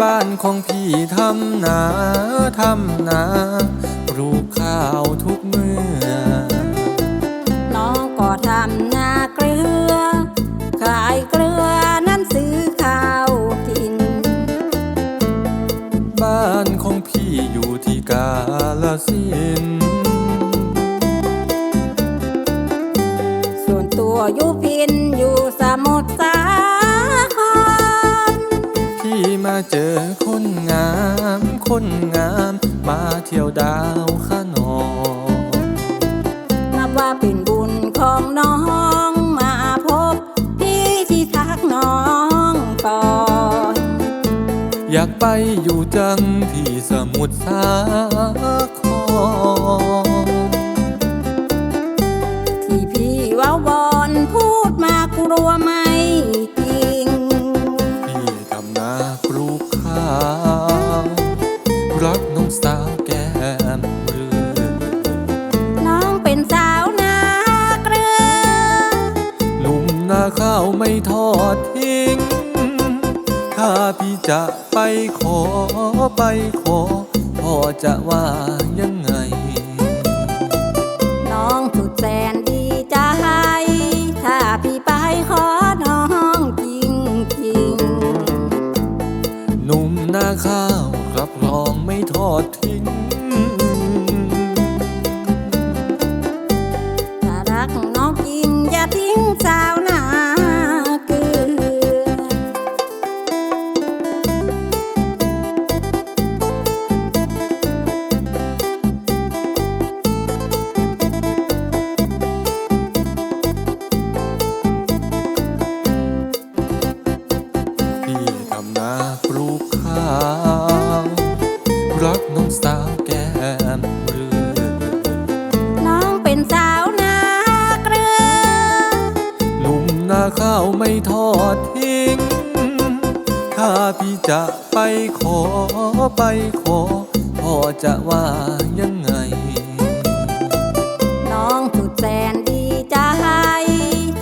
บ้านของพี่ทำนาทำนาปลูกข้าวทุกเมื่อ น้องก็ทำนาเกลือ ขายเกลือนั้นซื้อข้าวกิน บ้านของพี่อยู่ที่กาลสินส่วนตัวอยู่พินอยู่สมุทรสา เจอคนงาม คนงาม มาเที่ยวดาวข้านองนับว่าเป็นบุญของน้องมาพบพี่ที่ทักน้องก่อนอยากไปอยู่จังที่สมุทรสาค รักน้องสาวแก้มเรือ น้องเป็นสาวนาเกลือ หนุ่มนาข้าวไม่ทอดทิ้ง ถ้าพี่จะไปขอไปขอ พ่อจะว่ายังไง น้องสุดแสนดีใจถ้าพี่ไปขอน้องจริงจริงหนุ่มนาข้าว ดทิ้ง ถ้ารักน้องจริงอย่าทิ้งสาวนาเกลือพี่ทำนาปลูกข้าว ไม่ทอดทิ้ง ถ้าพี่จะไปขอไปขอ พ่อจะว่ายังไง น้องสุดแสนดีใจ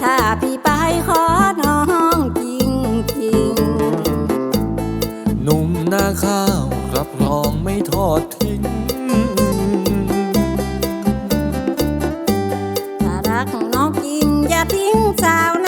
ถ้าพี่ไปขอน้องจริงจริงหนุ่มนาข้าวรับรองไม่ทอดทิ้ง ถ้ารักน้องจริงอย่าทิ้งสาวนา